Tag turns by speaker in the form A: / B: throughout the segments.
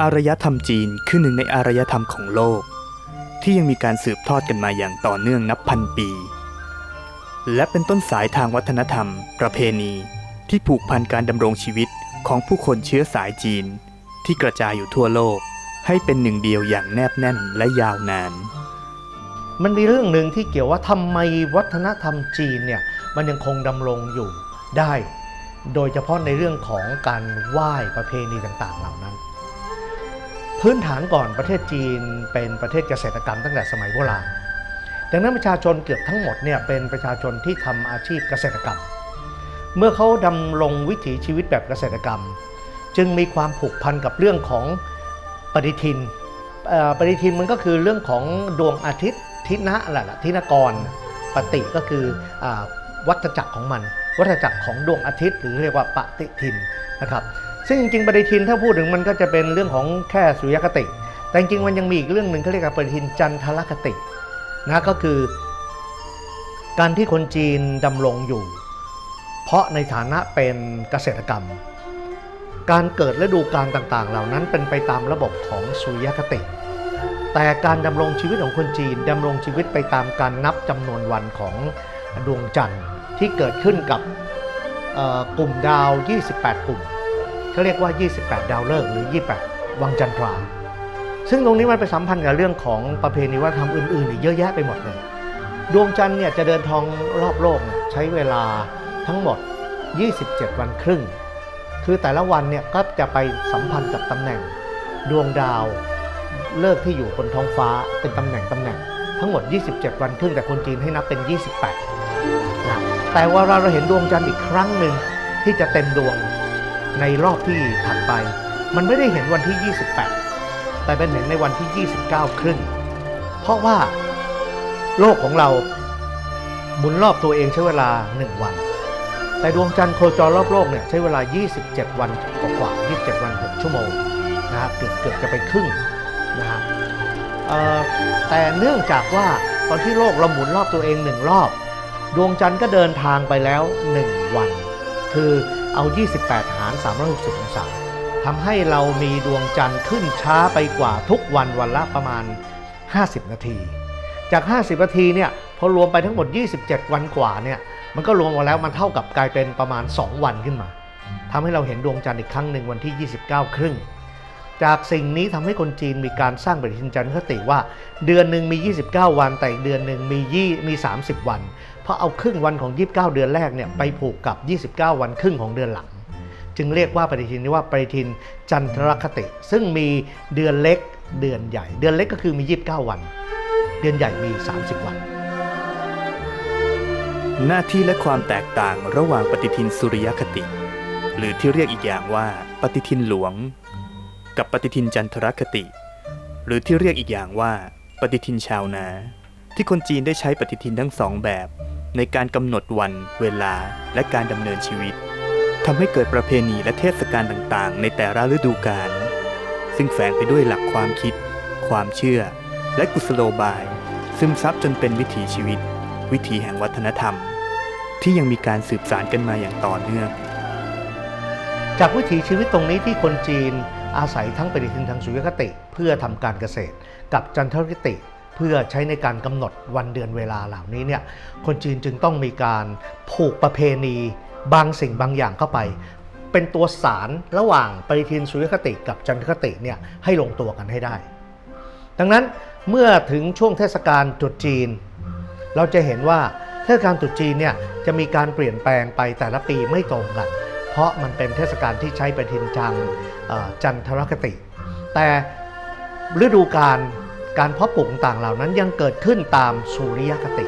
A: อารยธรรมจีนคือหนึ่งในอารยธรรมของโลก ที่ยังมีการสืบทอดกันมาอย่างต่อเนื่องนับพันปี และเป็นต้นสายทางวัฒนธรรม ประเพณี ที่ผูกพันการดำรงชีวิตของผู้คนเชื้อสายจีน ที่กระจายอยู่ทั่วโลกให้เป็นหนึ่งเดียวอย่างแนบแน่นและยาวนาน
B: มันมีเรื่องหนึ่งที่เกี่ยวว่าทำไมวัฒนธรรมจีนเนี่ยมันยังคงดำรงอยู่ได้ โดยเฉพาะในเรื่องของการไหว้ประเพณีต่างๆ เหล่านั้น พื้นฐานก่อนประเทศจีนเป็นประเทศเกษตรกรรมตั้งแต่สมัยโบราณ ดังนั้นประชาชนเกือบทั้งหมดเนี่ยเป็นประชาชนที่ทำอาชีพเกษตรกรรม เมื่อเขาดำรงวิถีชีวิตแบบเกษตรกรรม จึงมีความผูกพันกับเรื่องของปฏิทินอ่อปฏิทินมันก็คือเรื่องของดวงอาทิตย์ทินะแหละทินกร ปฏิก็คืออาวัฏจักรของมัน วัฏจักรของดวงอาทิตย์ หรือเรียกว่าปฏิทินนะครับ ซึ่งจริงๆปฏิทินถ้าพูดถึงมันก็จะเป็นเรื่องของแค่สุริยคติ แต่จริงๆมันยังมีอีกเรื่องหนึ่งเขาเรียกว่าปฏิทินจันทรคตินะก็คือ การที่คนจีนดำรงอยู่ เพราะในฐานะเป็นเกษตรกรรม การเกิดฤดูกาลต่างๆ เหล่านั้นเป็นไปตามระบบของสุริยคติ แต่การดำรงชีวิตของคนจีนดำรงชีวิตไปตามการนับจำนวนวันของดวงจันทร์ที่เกิดขึ้นกับกลุ่มดาว 28 กลุ่ม เขาเรียกว่า 28 ดาวฤกษ์หรือ 28 วังจันทรา ซึ่งตรงนี้มันไปสัมพันธ์กับเรื่องของประเพณีวัฒนธรรมอื่นๆ อีกเยอะแยะไปหมดเลย ดวงจันทร์เนี่ยจะเดินทองรอบโลกใช้เวลาทั้งหมด 27 วันครึ่ง คือแต่ละวันเนี่ยก็จะไปสัมพันธ์กับตำแหน่ง ดวงดาวเลิกที่อยู่บนท้องฟ้าเป็นตำแหน่งตำแหน่ง ทั้งหมด 27 วันครึ่งแต่คนจีนให้นับเป็น 28นะแต่ว่าเราเห็นดวงจันทร์อีกครั้งหนึ่งที่จะเต็มดวง ในรอบที่ถัดไป มันไม่ได้เห็นวันที่ 28 แต่เป็นเห็นในวันที่ 29 ครึ่ง เพราะว่าโลกของเราหมุนรอบตัวเองใช้เวลา 1 วัน แต่ดวงจันทร์โคจรรอบโลกเนี่ยใช้เวลา 27 วันกว่าๆ27 วัน 6 ชั่วโมงนะฮะเกือบเกือบจะไปครึ่งนะฮะเอ่อแต่เนื่องจากว่าตอนที่โลกเราหมุนรอบตัวเองหนึ่งรอบ ดวงจันทร์ก็เดินทางไปแล้ว 1 วัน คือ เอา 28 หาร 360 องศาทำให้เรามีดวงจันทร์ขึ้นช้าไปกว่าทุกวันวันละประมาณ 50 นาที จาก 50 นาทีเนี่ยพอรวมไปทั้งหมด 27 วันกว่าเนี่ยมันก็รวมมาแล้วมันเท่ากับกลายเป็นประมาณ 2 วันขึ้นมาทำให้เราเห็นดวงจันทร์อีกครั้งหนึ่งวันที่ 29 ครึ่ง จากสิ่งนี้ทำให้คนจีนมีการสร้างปฏิทินจันทร์คติว่า เดือนหนึ่งมี 29 วันแต่อีกเดือนหนึ่งมียี่มี 30 วัน ราะเอาครึ่งวันของ 29 เดือนแรกเนี่ยไปผูกกับ 29 วันครึ่งของเดือนหลัง จึงเรียกว่าปฏิทินนี้ว่าปฏิทินจันทรคติ ซึ่งมีเดือนเล็กเดือนใหญ่ เดือนเล็กก็คือมี 29 วัน เดือนใหญ่มี 30 วัน
A: หน้าที่และความแตกต่างระหว่างปฏิทินสุริยคติ หรือที่เรียกอีกอย่างว่าปฏิทินหลวง กับปฏิทินจันทรคติ หรือที่เรียกอีกอย่างว่า ปฏิทินชาวนา ที่คนจีนได้ใช้ปฏิทินทั้งสองแบบ ในการกำหนดวัน เวลา และการดำเนินชีวิตทำให้เกิดประเพณีและเทศกาลต่างๆ ในแต่ละฤดูกาลซึ่งแฝงไปด้วยหลักความคิด ความเชื่อ และกุศโลบาย ซึมซับจนเป็นวิถีชีวิต วิถีแห่งวัฒนธรรม ที่ยังมีการสืบสานกันมาอย่างต่อเนื่อง
B: จากวิถีชีวิตตรงนี้ที่คนจีนอาศัยทั้งปฏิทินทางสุริยคติ เพื่อทำการเกษตร กับจันทรคติ พื่อใช้ในการกำหนดวันเดือนเวลาเหล่านี้เนี่ยคนจีนจึงต้องมีการผูกประเพณีบางสิ่งบางอย่างเข้าไป เป็นตัวสารระหว่างปฏิทินสุริยคติกับจันทรคติเนี่ยให้ลงตัวกันให้ได้ ดังนั้นเมื่อถึงช่วงเทศกาลตรุษจีน เราจะเห็นว่าเทศกาลตรุษจีนเนี่ยจะมีการเปลี่ยนแปลงไปแต่ละปีไม่ตรงกัน เพราะมันเป็นเทศกาลที่ใช้ปฏิทินจังจันทรคติ แต่ฤดูการ การเพาะปลูกต่างเหล่านั้นยังเกิดขึ้นตามสุริยคติ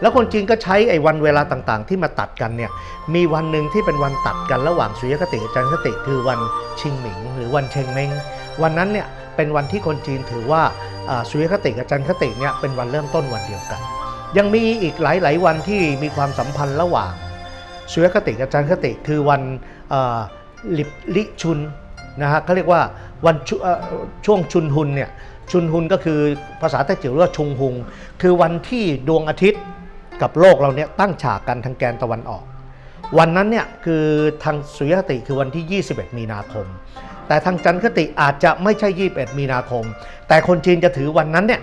B: แล้วคนจีนก็ใช้ไอ้วันเวลาต่างๆ ที่มาตัดกันเนี่ยมีวันหนึ่งที่เป็นวันตัดกันระหว่างสุริยคติกับจันทรคติคือวันชิงหมิง หรือวันเชงเม้งวันนั้นเนี่ยเป็นวันที่คนจีนถือว่าสุริยคติกับจันทรคติเนี่ยเป็นวันเริ่มต้นวันเดียวกัน ยังมีอีกหลายๆวันที่มีความสัมพันธ์ระหว่างสุริยคติกับจันทรคติ คือวันลิบลิชุนนะฮะเขาเรียกว่าวันชุเอ่อช่วงชุนฮุนเนี่ย ชุนฮุนก็คือภาษาไต้จิ๋วเรียกว่าชุงฮุง คือวันที่ดวงอาทิตย์กับโลกเราเนี่ยตั้งฉากกันทางแกนตะวันออก วันนั้นเนี่ยคือทางสุริยคติคือวันที่ 21 มีนาคม แต่ทางจันทรคติอาจจะไม่ใช่ 21 มีนาคม แต่คนจีนจะถือวันนั้นเนี่ย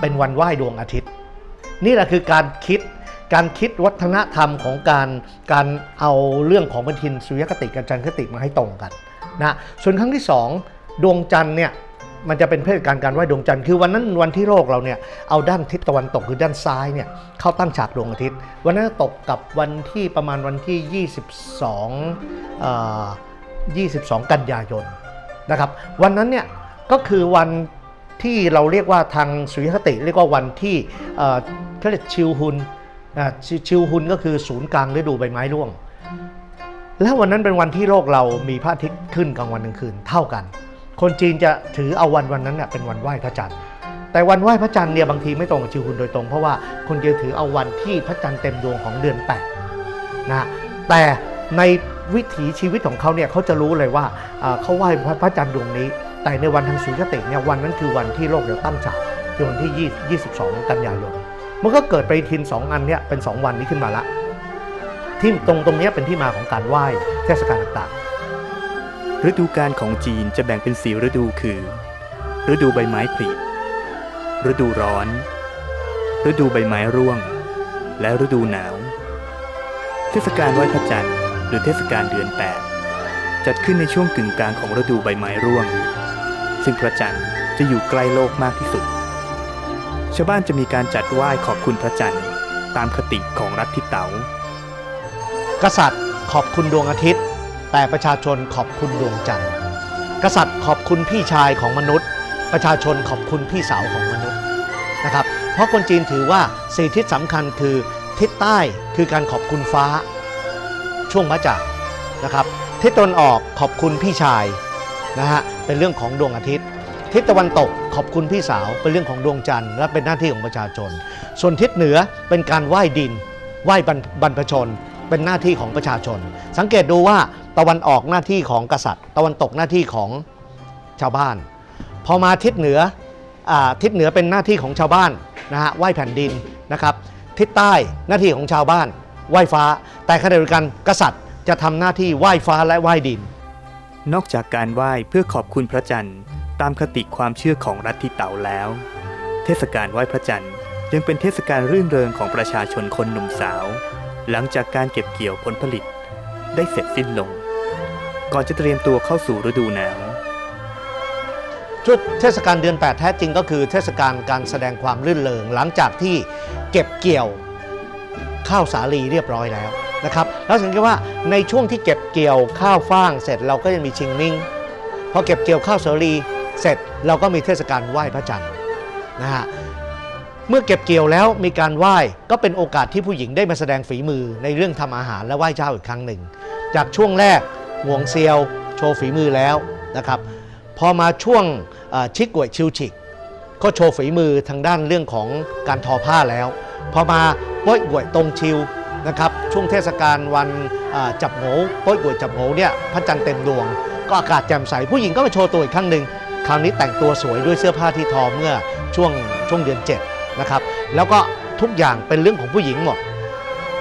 B: เป็นวันไหว้ดวงอาทิตย์ นี่แหละคือการคิดการคิดวัฒนธรรมของการการเอาเรื่องของปฏิทินสุริยคติกับจันทรคติมาให้ตรงกันนะส่วนครั้งที่สองดวงจันทร์เนี่ย มันจะเป็นเทศกาลการไหว้ดวงจันทร์คือวันนั้นวันที่โลกเราเนี่ยเอาด้านทิศตะวันตกคือด้านซ้ายเนี่ยเข้าตั้งฉากดวงอาทิตย์ วันนั้นตกกับวันที่ประมาณวันที่ 22เอ่อ22 กันยายนนะครับวันนั้นเนี่ยก็คือวันที่เราเรียกว่าทางสุริยคติ เรียกว่าวันที่เขาเรียกชิวฮุนชิชิวฮุนก็คือศูนย์กลางฤดูใบไม้ร่วง แล้ววันนั้นเป็นวันที่โลกเรามีพระอาทิตย์ขึ้นกลางวันกลางคืนเท่ากัน คนจีนจะถือเอาวันวันนั้นเน่ยเป็นวันไหว้พระจันทร์ แต่วันไหว้พระจันทร์เนี่ยบางทีไม่ตรงกับชิวคุณโดยตรง เพราะว่าคนจีนถือเอาวันที่พระจันทร์เต็มดวงของเดือนแปดนะแต่ในวิถีชีวิตของเขาเนี่ยเขาจะรู้เลยว่าเขาไหว้พระจันทร์ดวงนี้ แต่ในวันทางสุริยติเนี่ยวันนั้นคือวันที่โลกเราตั้งฉากคือวันที่ 22 กันยายนมันก็เกิดไปทิน 2 อันเนี่ยเป็น 2 วันนี้ขึ้นมาละที่ตรงตรงนี้เป็นที่มาของการไหว้เทศกาลต่าง
A: ฤดูกาลของจีนจะแบ่งเป็นสีฤดูคือ ฤดูใบไม้ผลิฤดูร้อน ฤดูใบไม้ร่วง และฤดูหนาว เทศกาลไหว้พระจันทร์หรือเทศกาลเดือน8จัดขึ้นในช่วงกึ่งกลางของฤดูใบไม้ร่วง ซึ่งพระจันทร์จะอยู่ใกล้โลกมากที่สุด ชาวบ้านจะมีการจัดไหว้ขอบคุณพระจันทร์ ตามคติของรัฐทิเต๋า
B: กษัตริย์ขอบคุณดวงอาทิตย์ แต่ประชาชนขอบคุณดวงจันทร์กษัตริย์ขอบคุณพี่ชายของมนุษย์ ประชาชนขอบคุณพี่สาวของมนุษย์นะครับ เพราะคนจีนถือว่าสี่ทิศสำคัญคือทิศใต้คือการขอบคุณฟ้า ช่วงพระจันทร์นะครับ ทิศตะวันออกขอบคุณพี่ชายนะฮะเป็นเรื่องของดวงอาทิตย์ ทิศตะวันตกขอบคุณพี่สาวเป็นเรื่องของดวงจันทร์และเป็นหน้าที่ของประชาชน ส่วนทิศเหนือเป็นการไหว้ดินไหว้บรรพชน เป็นหน้าที่ของประชาชน สังเกตดูว่า ตะวันออกหน้าที่ของกษัตริย์ ตะวันตกหน้าที่ของชาวบ้าน พอมาทิศเหนืออาทิศเหนือเป็นหน้าที่ของชาวบ้านนะฮะไหว้แผ่นดินนะครับ ทิศใต้หน้าที่ของชาวบ้าน ไหว้ฟ้า แต่ขณะเดียวกันกษัตริย์จะทำหน้าที่ไหว้ฟ้าและไหว้ดิน
A: นอกจากการไหว้เพื่อขอบคุณพระจันทร์ ตามคติความเชื่อของรัฐทิเต๋าแล้ว เทศกาลไหว้พระจันทร์ยังเป็นเทศกาลรื่นเริงของประชาชนคนหนุ่มสาว หลังจากการเก็บเกี่ยวผลผลิตได้เสร็จสิ้นลง ก่อนจะเตรียมตัวเข้าสู่ฤดูหนาว
B: ชุดเทศกาลเดือน 8 แท้จริงก็คือเทศกาลการแสดงความรื่นเริงหลังจากที่เก็บเกี่ยวข้าวสาลีเรียบร้อยแล้วนะครับแล้วสังเกตว่าในช่วงที่เก็บเกี่ยวข้าวฟ่างเสร็จเราก็ยังมีชิงมิงพอเก็บเกี่ยวข้าวสาลีเสร็จเราก็มีเทศกาลไหว้พระจันทร์นะฮะเมื่อเก็บเกี่ยวแล้วมีการไหว้ก็เป็นโอกาสที่ผู้หญิงได้มาแสดงฝีมือในเรื่องทำอาหารและไหว้เจ้าอีกครั้งหนึ่ง จากช่วงแรก หวงเซียวโชว์ฝีมือแล้วนะครับพอมาช่วงชิกกวยชิวฉิก ก็โชว์ฝีมือทางด้านเรื่องของการทอผ้าแล้ว พอมาป้ยกวยตรงชิวนะครับช่วงเทศกาลวันจับโหงป้ยกวยจับโหงเนี่ยพระจันทร์เต็มดวง ก็อากาศแจ่มใสผู้หญิงก็มาโชว์ตัวอีกครั้งหนึ่งคราวนี้แต่งตัวสวยด้วยเสื้อผ้าที่ทอเมื่อช่วงช่วงเดือน7นะครับแล้วก็ทุกอย่างเป็นเรื่องของผู้หญิงหมด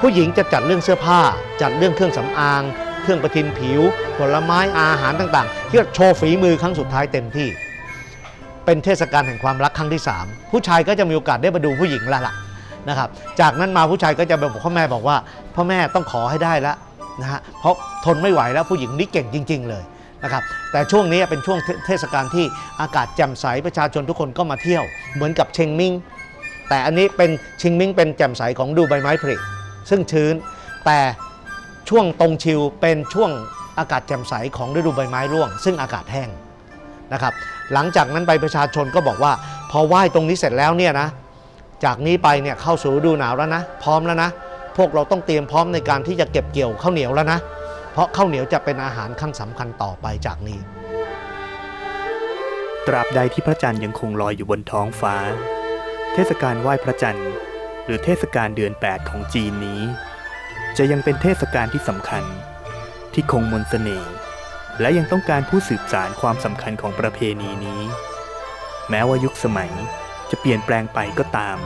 B: ผู้หญิงจะจัดเรื่องเสื้อผ้า จัดเรื่องเครื่องสำอาง รื่องประทินผิว ผลไม้อาหารต่างๆ ที่โชว์ฝีมือครั้งสุดท้ายเต็มที่ เป็นเทศกาลแห่งความรักครั้งที่ 3 ผู้ชายก็จะมีโอกาสได้มาดูผู้หญิงแล้วล่ะนะครับ จากนั้นมาผู้ชายก็จะไปบอกพ่อแม่บอกว่า พ่อแม่ต้องขอให้ได้แล้วนะฮะเพราะทนไม่ไหวแล้วผู้หญิงนี่เก่งจริง ๆ เลยนะครับแต่ช่วงนี้เป็นช่วงเทเทศกาลที่อากาศแจ่มใสประชาชนทุกคนก็มาเที่ยว เหมือนกับเชงมิงแต่อันนี้เป็นเชงมิงเป็นแจ่มใสของดูใบไม้ผลิซึ่งชื้น แต่ ช่วงตรงชิวเป็นช่วงอากาศแจ่มใสของฤดูใบไม้ร่วง ซึ่งอากาศแห้งนะครับ หลังจากนั้นไปประชาชนก็บอกว่า พอไหว้ตรงนี้เสร็จแล้วเนี่ยนะจากนี้ไปเนี่ยเข้าสู่ฤดูหนาวแล้วนะพร้อมแล้วนะ พวกเราต้องเตรียมพร้อมในการที่จะเก็บเกี่ยวข้าวเหนียวแล้วนะ เพราะข้าวเหนียวจะเป็นอาหารขั้นสำคัญต่อไปจากนี้
A: ตราบใดที่พระจันทร์ยังคงลอยอยู่บนท้องฟ้า เทศกาลไหว้พระจันทร์ หรือเทศกาลเดือน 8 ของจีนนี้ จะยังเป็นเทศกาลที่สำคัญ ที่คงมนต์เสน่ห์และยังต้องการผู้สืบสารความสำคัญของประเพณีนี้ แม้ว่ายุคสมัยจะเปลี่ยนแปลงไปก็ตาม